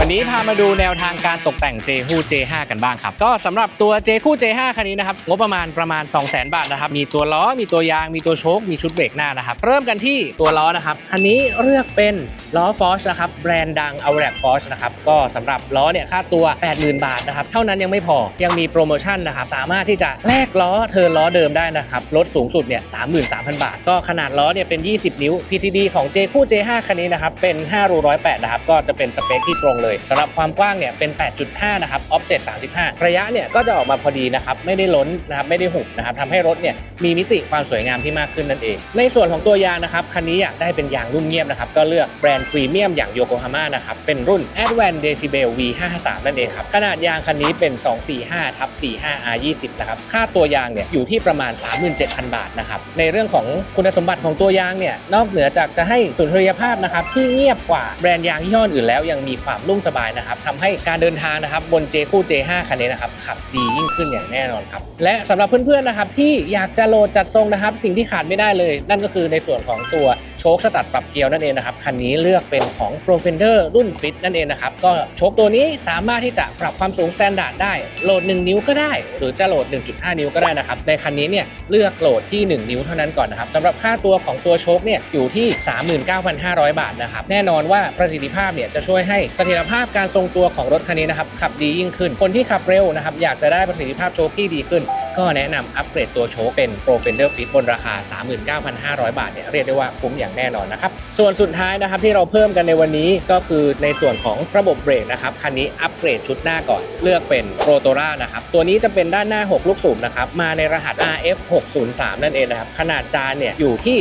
วันนี้พามาดูแนวทางการตกแต่ง j คู่ J5 กันบ้างครับ ก็สำหรับตัว j คู่ J5 คันนี้นะครับ งบประมาณประมาณ 200,000 บาทนะครับ มีตัวล้อ มีตัวยาง มีตัวโชค มีชุดเบรกหน้านะครับ เริ่มกันที่ตัวล้อนะครับ คันนี้เลือกเป็นล้อ Forge นะครับ แบรนด์ดัง a u r a c Forge นะครับ ก็สำหรับล้อเนี่ยค่าตัว 80,000 บาทนะครับ เท่านั้นยังไม่พอ ยังมีโปรโมชั่นนะครับ สามารถที่จะแลกล้อเทิร์นล้อเดิมได้นะครับ ลดสูงสุดเนี่ย33,000 บาท ก็ขนาดล้อเนี่ยเป็น 20 นิ้ว PCD ของ J คู่ J5 คันนี้นะครับ เป็น5รู108นะครับ ก็จะเป็นสเปคที่ตรงเลยสำหรับความกว้างเนี่ยเป็น 8.5 นะครับ offset 35 ระยะเนี่ยก็จะออกมาพอดีนะครับไม่ได้ล้นนะครับไม่ได้หุบนะครับทำให้รถเนี่ยมีมิติความสวยงามที่มากขึ้นนั่นเอง ในส่วนของตัวยางนะครับคันนี้อยากได้เป็นยางรุ่นเงียบนะครับก็เลือกแบรนด์พรีเมียมอย่างโยโกฮาม่านะครับเป็นรุ่น Advanced Decibel V53 นั่นเองครับขนาดยางคันนี้เป็น 245ทับ45 R20 นะครับค่าตัวยางเนี่ยอยู่ที่ประมาณ 37,000 บาทนะครับในเรื่องของคุณสมบัติของตัวยางเนี่ยนอกเหนือจากจะให้สุนทรียภาพนะครับที่เงียบกว่าแบรนด์ยางยี่ห้ออื่นแล้วยังมีความนุ่มสบายนะครับทำให้การเดินทางนะครับบน J คู่ J5 คันนี้นะครับขับดียิ่งขึ้นอย่างแน่นอนครับและสำหรับเพื่อนๆนะครับที่อยากจะโหลดจัดทรงนะครับ สิ่งที่ขาดไม่ได้เลย นั่นก็คือในส่วนของตัว ชคสตัดปรับเกียวนั่นเองนะครับคันนี้เลือกเป็นของ p r o f e n d e r รุ่นฟิตนั่นเองนะครับก็โชคตัวนี้สามารถที่จะปรับความสูงสแตนดาร์ดได้โหลด 1 นิ้วก็ได้ หรือจะโหลด 1.5 นิ้วก็ได้นะครับในคันนี้เนี่ยเลือกโหลดที่ 1 นิ้วเท่านั้นก่อนนะครับสำหรับค่าตัวของตัวโชคเนี่ยอยู่ที่ 39,500 บาทนะครับแน่นอนว่าประสิทธิภาพเนี่ยจะช่วยให้เสถียรภาพการทรงตัวของรถคันนี้นะครับขับดียิ่งขึ้น คนที่ขับเร็วนะครับอยากจะได้ประสิทธิภาพโชคที่ดีขึ้น ก็แนะนำอัปเกรดตัวโชคเป็น Pro Fender Fit บนราคา 39,500 บาทเนี่ยเรียกได้ว่าคุ้มอย่างแน่นอนนะครับ ส่วนสุดท้ายนะครับที่เราเพิ่มกันในวันนี้ก็คือในส่วนของระบบเบรกนะครับคันนี้อัปเกรดชุดหน้าก่อนเลือกเป็น p r o t o r a นะครับตัวนี้จะเป็นด้านหน้า 6 ลูกสูบนะครับมาในรหัส RF 603นั่นเองนะครับขนาดจานเนี่ยอยู่ที่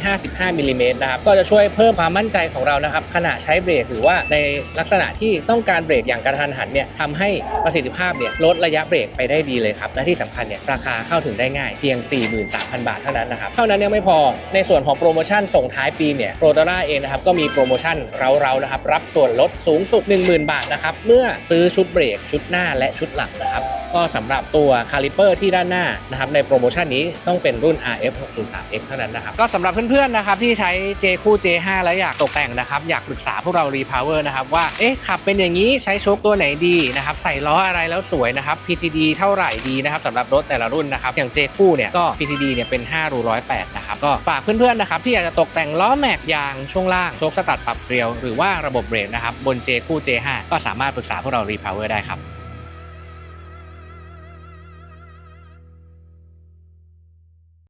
355มิลลิเมตรนะครับก็จะช่วยเพิ่มความมั่นใจของเรานะครับขณะใช้เบรกหรือว่าในลักษณะที่ต้องการเบรกอย่างกระทันหันเนี่ยทำให้ประสิทธิภาพเนี่ยลดระยะเบรกไปได้ดีเลยครับและที่สำคัญเนี่ยราคาเข้าถึงได้ง่ายเพียง 43,000 บาทเท่านั้นนะครับ เท่านั้นยังไม่พอในส่วนของโปรโมชั่นส่งท้ายปีเนี่ยโปรตราเองนะครับก็มีโปรโมชั่นเราๆนะครับรับส่วนลดสูงสุด 10,000 บาทนะครับเมื่อซื้อชุดเบรกชุดหน้าและชุดหลังนะครับก็สำหรับตัวคาลิเปอร์ที่ด้านหน้านะครับในโปรโมชั่นนี้ต้องเป็นรุ่น RF 603X เท่านั้นนะครับก็สำหรับเพื่อนๆนะครับที่ใช้ J คู่ J5 แล้วอยากตกแต่งนะครับอยากปรึกษาพวกเรา Repower นะครับว่าเอ๊ะขับเป็นอย่างนี้ใช้โชคตัวไหนดีนะครับใส่ล้ออะไรแล้วสวยนะครับ PCD เท่าไหร่ดีนะครับสำหรับรถแต่ละรุ่นนะครับ อย่างเจคู่เนี่ยก็ PCD เนี่ยเป็น 5 รู108นะครับ ก็ฝากเพื่อนๆนะครับที่อยากจะตกแต่งล้อแม็กยางช่วงล่างโชคสตัดปรับเกลียว หรือว่าระบบเบรกนะครับบน J คู่ J5 ก็สามารถปรึกษาพวกเรา Repower ได้ครับ